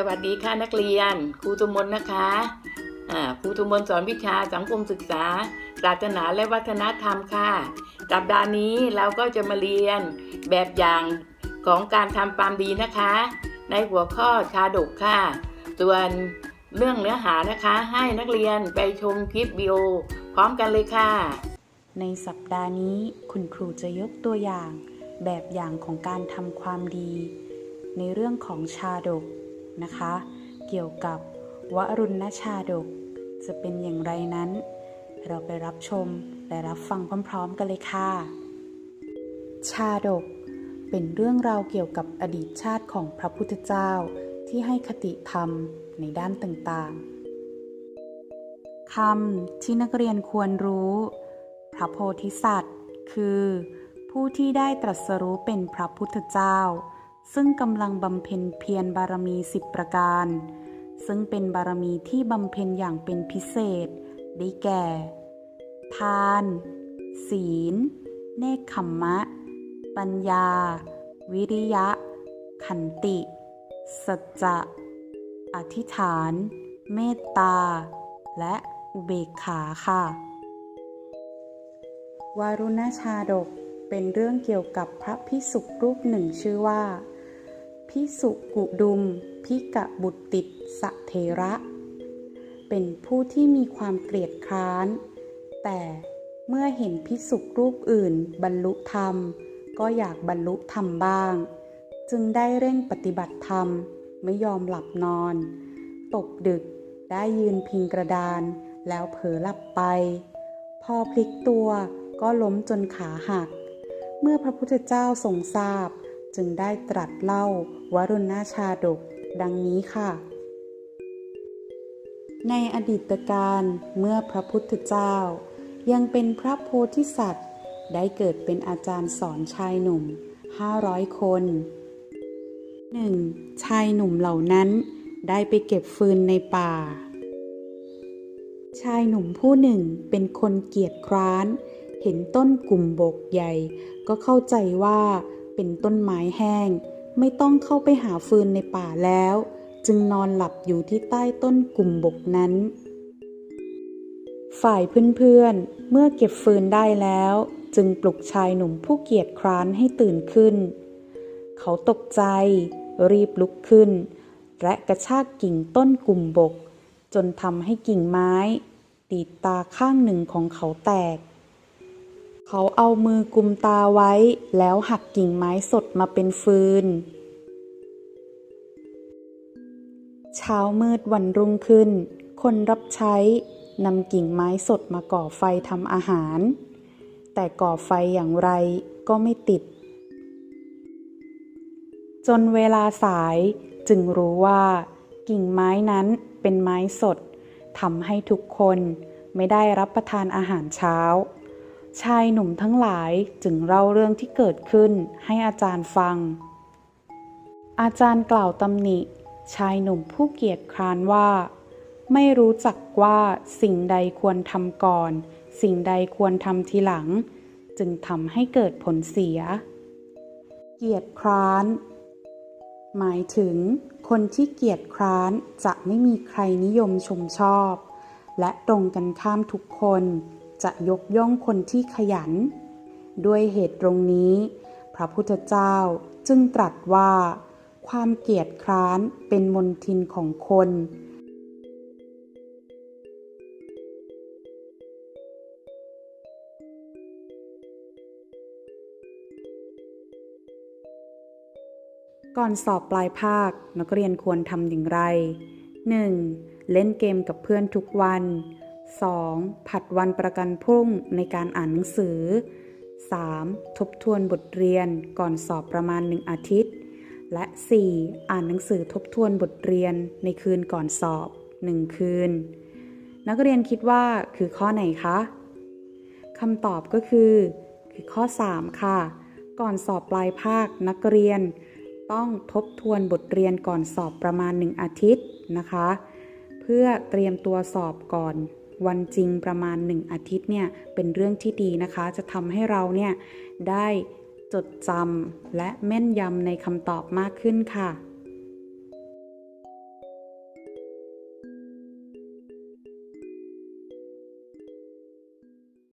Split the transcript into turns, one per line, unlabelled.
สวัสดีค่ะนักเรียน ครูตุมนนะคะอ่าครูตุมนสอนวิชาสังคมศึกษา ศาสนาและวัฒนธรรมค่ะสัปดาห์นี้เราก็จะมาเรียนแบบอย่างของการทำความดีนะคะ ในหัวข้อชาดกค่ะ ส่วนเรื่องเนื้อหานะคะให้นักเรียนไปชมคลิปวิดีโอพร้อมกันเลยค่ะ
ในสัปดาห์นี้คุณครูจะยกตัวอย่าง แบบอย่างของการทำความดี ในเรื่องของชาดก นะคะ เกี่ยวกับวรุณชาดก จะเป็นอย่างไรนั้น เราไปรับชมและรับฟังพร้อม ๆ กันเลยค่ะ ชาดก เป็นเรื่องราวเกี่ยวกับอดีตชาติของพระพุทธเจ้าที่ให้คติธรรมในด้านต่างๆคำที่นักเรียนควรรู้ พระโพธิสัตว์ คือ ผู้ที่ได้ตรัสรู้เป็นพระพุทธเจ้า ซึ่งกำลังบำเพ็ญเพียรบารมีสิบประการ ซึ่งเป็นบารมีที่บำเพ็ญอย่างเป็นพิเศษ ได้แก่ ทาน ศีล เนคขมมะ ปัญญา วิริยะ ขันติ สัจจะ อธิษฐาน เมตตา และอุเบกขาค่ะ วารุณชาดกเป็นเรื่องเกี่ยวกับพระพิสุกรูปหนึ่งชื่อว่า พิสุกุดุม พิกะบุตติสะเทระ เป็นผู้ที่มีความเกลียดคร้าน แต่เมื่อเห็นพิสุรูปอื่นบรรลุธรรม ก็อยากบรรลุธรรมบ้าง จึงได้เร่งปฏิบัติธรรมไม่ยอมหลับนอน ตกดึกได้ยืนพิงกระดานแล้วเผลอหลับไป พอพลิกตัวก็ล้มจนขาหัก เมื่อพระพุทธเจ้าทรงทราบ จึงได้ตรัสเล่าวรุณาชาดก ดังนี้ค่ะ ในอดีตการเมื่อพระพุทธเจ้า ยังเป็นพระโพธิสัตว์ ได้เกิดเป็นอาจารย์สอนชายหนุ่ม 500 คนหนึ่งชายหนุ่มเหล่านั้นได้ไปเก็บฟืนในป่า ชายหนุ่มผู้หนึ่งเป็นคนเกียจคร้าน เห็นต้นกลุ่มบกใหญ่ ก็เข้าใจว่า เป็นต้นไม้แห้ง ไม่ต้องเข้าไปหาฟืนในป่าแล้ว จึงนอนหลับอยู่ที่ใต้ต้นกลุ่มบกนั้น ฝ่ายเพื่อนๆเมื่อเก็บฟืนได้แล้ว จึงปลุกชายหนุ่มผู้เกียจคร้านให้ตื่นขึ้น เขาตกใจ รีบลุกขึ้น และกระชากกิ่งต้นกลุ่มบก จนทำให้กิ่งไม้ ตีดตาข้างหนึ่งของเขาแตก เขาเอามือกุมตาไว้ แล้วหักกิ่งไม้สดมาเป็นฟืน เช้ามืดวันรุ่งขึ้น คนรับใช้นำกิ่งไม้สดมาก่อไฟทำอาหาร แต่ก่อไฟอย่างไรก็ไม่ติด จนเวลาสายจึงรู้ว่า กิ่งไม้นั้นเป็นไม้สดทำให้ทุกคนไม่ได้รับประทานอาหารเช้า ชายหนุ่มทั้งหลายจึงเล่าเรื่องที่เกิดขึ้นให้อาจารย์ฟัง อาจารย์กล่าวตำหนิ ชายหนุ่มผู้เกียจคร้านว่า ไม่รู้จักว่าสิ่งใดควรทำก่อน สิ่งใดควรทำทีหลัง จึงทำให้เกิดผลเสีย เกียจคร้าน หมายถึง คนที่เกียจคร้านจะไม่มีใครนิยมชมชอบ และตรงกันข้ามทุกคน จะยกย่องคนที่ขยัน ด้วยเหตุตรงนี้ พระพุทธเจ้าจึงตรัสว่า ความเกียจคร้านเป็นมนทินของคน ก่อนสอบปลายภาคนักเรียนควรทำอย่างไร 1. เล่นเกมกับเพื่อนทุกวัน 2. ผัดวันประกันพรุ่งในการอ่านหนังสือ 3. ทบทวนบทเรียนก่อนสอบประมาณหนึ่งอาทิตย์ และ 4. อ่านหนังสือทบทวนบทเรียนในคืนก่อนสอบ 1 คืน นักเรียนคิดว่าคือข้อไหนคะคำตอบก็คือ คือข้อ 3 ค่ะ ก่อนสอบปลายภาคนักเรียน ต้องทบทวนบทเรียนก่อนสอบประมาณ 1 อาทิตย์นะคะ เพื่อเตรียมตัวสอบก่อน วันจริงประมาณ 1 อาทิตย์เนี่ยเป็นเรื่องที่ดีนะคะ จะทำให้เราเนี่ยได้จดจำและแม่นยำในคำตอบมากขึ้นค่ะ